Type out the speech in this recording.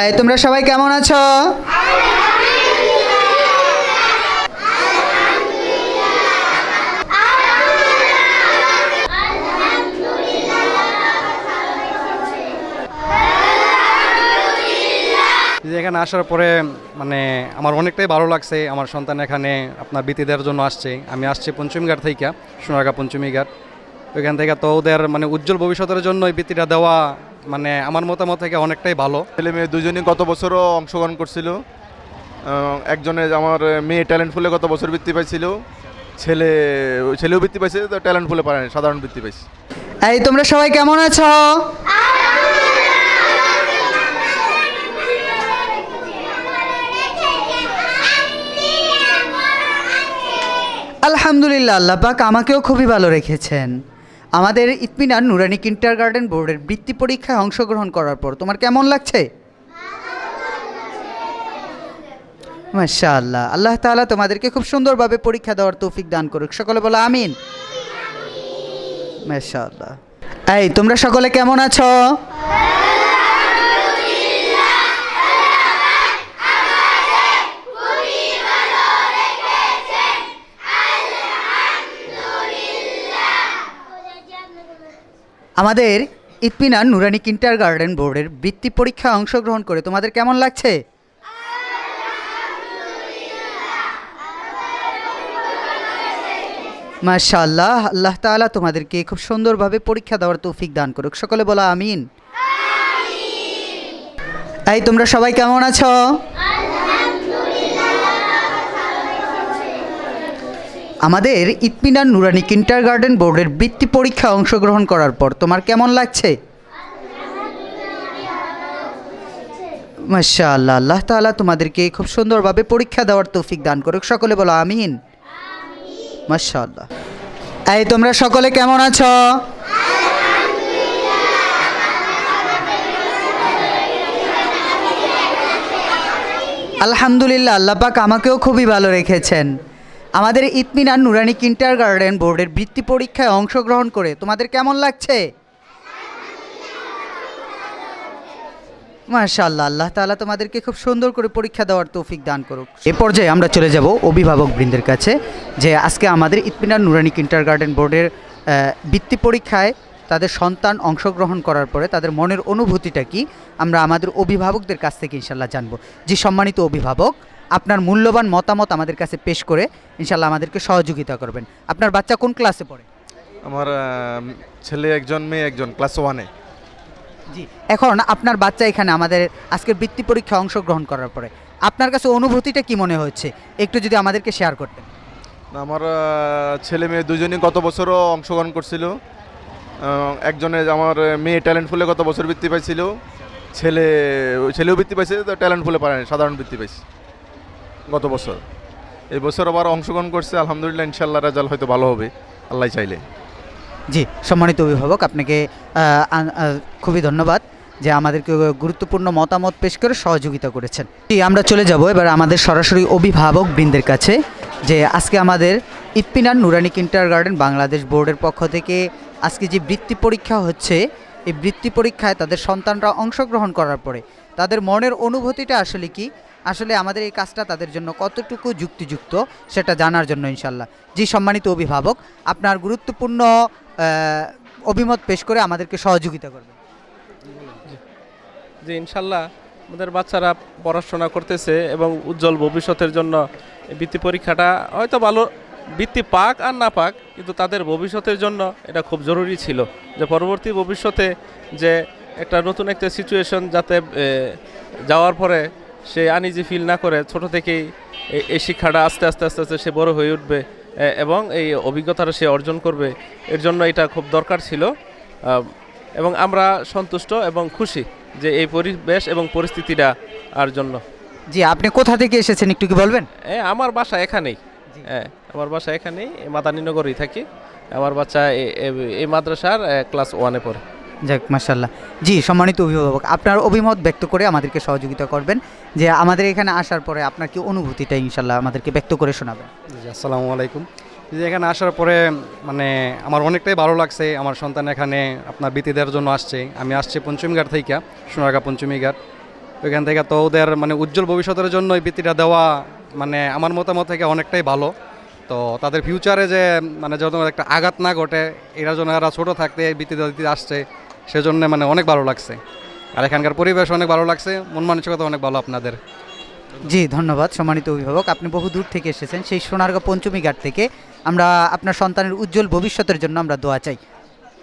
এই, তোমরা সবাই কেমন আছো? এখানে আসার পরে মানে আমার অনেকটাই ভালো লাগছে। আমার সন্তান এখানে আপনার বৃত্তি দেওয়ার জন্য আসছে। আমি আসছি পঞ্চমীঘাট থেকে সোনারগা পঞ্চমীঘাট। ওইখান থেকে তো ওদের মানে উজ্জ্বল ভবিষ্যতের জন্য এই বৃত্তিটা দেওয়া মানে আমার মতামত থেকে অনেকটাই ভালো। ছেলে মেয়ে দুজনই গত বছরও অংশগ্রহণ করছিল। আহ, একজনে আমার মেয়ে ট্যালেন্ট ফুলে গত বছর বৃত্তি পাইছিল। ছেলে ছেলেও বৃত্তি পাইছে তো ট্যালেন্ট ফুলে পারে সাধারণ বৃত্তি পাইছে। এই তোমরা সবাই কেমন আছো? আলহামদুলিল্লাহ আল্লাহ পাক আমাকেও খুবই ভালো রেখেছেন। আমাদের ইতমিনার নুরানি কিন্টার গার্ডেন বোর্ডের বৃত্তি পরীক্ষায় অংশগ্রহণ করার পর, তোমার কেমন লাগছে? মাশা আল্লাহ আল্লাহ তাআলা তোমাদেরকে খুব সুন্দরভাবে পরীক্ষা দেওয়ার তৌফিক দান করুক। সকলে বলো আমিন। মাশা এই, তোমরা সকলে কেমন আছো? আমাদের ইতমিনার নুরানি কিন্টার গার্ডেন বোর্ডের বৃত্তি পরীক্ষায় অংশগ্রহণ করে তোমাদের কেমন লাগছে? মাশাআল্লাহ আল্লাহ তাআলা তোমাদেরকে খুব সুন্দরভাবে পরীক্ষা দেওয়ার তৌফিক দান করুক। সকলে বলা আমিন। এই তোমরা সবাই কেমন আছো? আমাদের ইতমিনার নুরানি কিন্টার গার্ডেন বোর্ডের বৃত্তি পরীক্ষা অংশগ্রহণ করার পর তোমার কেমন লাগছে? মাশা আল্লাহ তাআলা তোমাদেরকে খুব সুন্দরভাবে পরীক্ষা দেওয়ার তৌফিক দান করুক। সকলে বলো আমিন। মাশা আল্লাহ এই, তোমরা সকলে কেমন আছো? আলহামদুলিল্লাহ, আল্লাহ পাক আমাকেও খুবই ভালো রেখেছেন। আমাদের ইতমিনার নুরানি কিন্টার গার্ডেন বোর্ডের বৃত্তি পরীক্ষায় অংশগ্রহণ করে, তোমাদের কেমন লাগছে? মাশাআল্লাহ, আল্লাহ তাআলা তোমাদেরকে খুব সুন্দর করে পরীক্ষা দেওয়ার তৌফিক দান করুক। এ পর্যায়ে আমরা চলে যাব অভিভাবক বৃন্দের কাছে, যে আজকে আমাদের ইতমিনার নুরানি কিন্টার গার্ডেন বোর্ডের বৃত্তি পরীক্ষায় তাদের সন্তান অংশগ্রহণ করার পরে তাদের মনের অনুভূতিটা কি, আমরা আমাদের অভিভাবকদের কাছ থেকে ইনশাল্লাহ জানব। যে সম্মানিত অভিভাবক আপনার মূল্যবান মতামত আমাদের কাছে পেশ করে ইনশাল্লাহ আমাদেরকে সহযোগিতা করবেন। আপনার বাচ্চা কোন ক্লাসে পড়ে? আমার ছেলে একজন মেয়ে একজন ক্লাস ওয়ানে। জি এখন আপনার বাচ্চা এখানে আমাদের আজকের বৃত্তি পরীক্ষায় অংশগ্রহণ করার পরে আপনার কাছে অনুভূতিটা কি মনে হচ্ছে একটু যদি আমাদেরকে শেয়ার করতেন। আমার ছেলে মেয়ে দুজনই গত বছরও অংশগ্রহণ করছিল। একজনে আমার মেয়ে ট্যালেন্ট ফুলে গত বছর বৃত্তি পাইছিল। ছেলে ছেলেও বৃত্তি পাইছে তো ট্যালেন্ট ফুলে পারে সাধারণ বৃত্তি পাইছে। গত বছর। এই বছর আবার অংশগ্রহণ করছে, আলহামদুলিল্লাহ ইনশাল্লাহ রেজাল্ট হয়তো ভালো হবে, আল্লাহ চাইলে। জি, সম্মানিত অভিভাবক, আপনাকে খুবই ধন্যবাদ যে আমাদেরকে গুরুত্বপূর্ণ মতামত পেশ করে সহযোগিতা করেছেন। জি, আমরা চলে যাব এবার আমাদের সরাসরি অভিভাবক বৃন্দের কাছে, যে আজকে আমাদের ইতপিনার নুরানি কিন্টার গার্ডেন বাংলাদেশ বোর্ডের পক্ষ থেকে আজকে যে বৃত্তি পরীক্ষা হচ্ছে, এই বৃত্তি পরীক্ষায় তাদের সন্তানরা অংশগ্রহণ করার পরে তাদের মনের অনুভূতিটা আসলে কি? আসলে আমাদের এই কাজটা তাদের জন্য কতটুকু যুক্তিযুক্ত সেটা জানার জন্য ইনশাল্লাহ। জি, সম্মানিত অভিভাবক, আপনার গুরুত্বপূর্ণ অভিমত পেশ করে আমাদেরকে সহযোগিতা করবেন। যে ইনশাল্লাহ আমাদের বাচ্চারা পড়াশোনা করতেছে এবং উজ্জ্বল ভবিষ্যতের জন্য বৃত্তি পরীক্ষাটা হয়তো ভালো, বৃত্তি পাক আর না পাক, কিন্তু তাদের ভবিষ্যতের জন্য এটা খুব জরুরি ছিল। যে পরবর্তী ভবিষ্যতে যে একটা নতুন একটা সিচুয়েশন যাতে যাওয়ার পরে সে আনিজি ফিল না করে ছোট থেকেই এই- শিক্ষাটা আস্তে আস্তে আস্তে আস্তে সে বড় হয়ে উঠবে। এবং এই অভিজ্ঞতাটা সে অর্জন করবে এর জন্য এটা খুব দরকার ছিল। এবং আমরা সন্তুষ্ট এবং খুশি যে এই পরিবেশ এবং পরিস্থিতিটা আর জন্য। জি আপনি কোথা থেকে এসেছেন একটু কি বলবেন? এ, আমার বাসা এখানেই। হ্যাঁ আমার বাসা এখানেই মাদানীনগরেই থাকি। আমার বাচ্চা এই মাদ্রাসার ক্লাস ওয়ানে পড়ে। যাক মাসাল্লাহ জি, সম্মানিত অভিভাবক, আপনার অভিমত ব্যক্ত করে আমাদেরকে সহযোগিতা করবেন, যে আমাদের এখানে আসার পরে আপনার কি অনুভূতিটা ইনশাল্লাহ আমাদেরকে ব্যক্ত করে শোনাবেন? জি আসসালামু আলাইকুম। যে এখানে আসার পরে মানে আমার অনেকটাই ভালো লাগছে, আমার সন্তান এখানে আপনার বৃত্তি দেওয়ার জন্য আসছে। আমি আসছি পঞ্চমীঘাট থেকে, সোনারগা পঞ্চমীঘাট। ওইখান থেকে তো ওদের মানে উজ্জ্বল ভবিষ্যতের জন্য এই বৃত্তিটা দেওয়া মানে আমার মতামত থেকে অনেকটাই ভালো। তো তাদের ফিউচারে যে মানে যত একটা আঘাত না ঘটে, এরা জন্য এরা ছোটো থাকতে, এই বৃত্তিটা দিতে আসছে সেজন্য মানে অনেক ভালো লাগছে। আর এখানকার পরিবেশ অনেক ভালো লাগছে, মন মানসিকতা অনেক ভালো আপনাদের। জি, ধন্যবাদ সম্মানিত অভিভাবক। আপনি বহু দূর থেকে এসেছেন, সেই সোনারগাঁ পঞ্চমী ঘাট থেকে। আমরা আপনার সন্তানের উজ্জ্বল ভবিষ্যতের জন্য আমরা দোয়া চাই।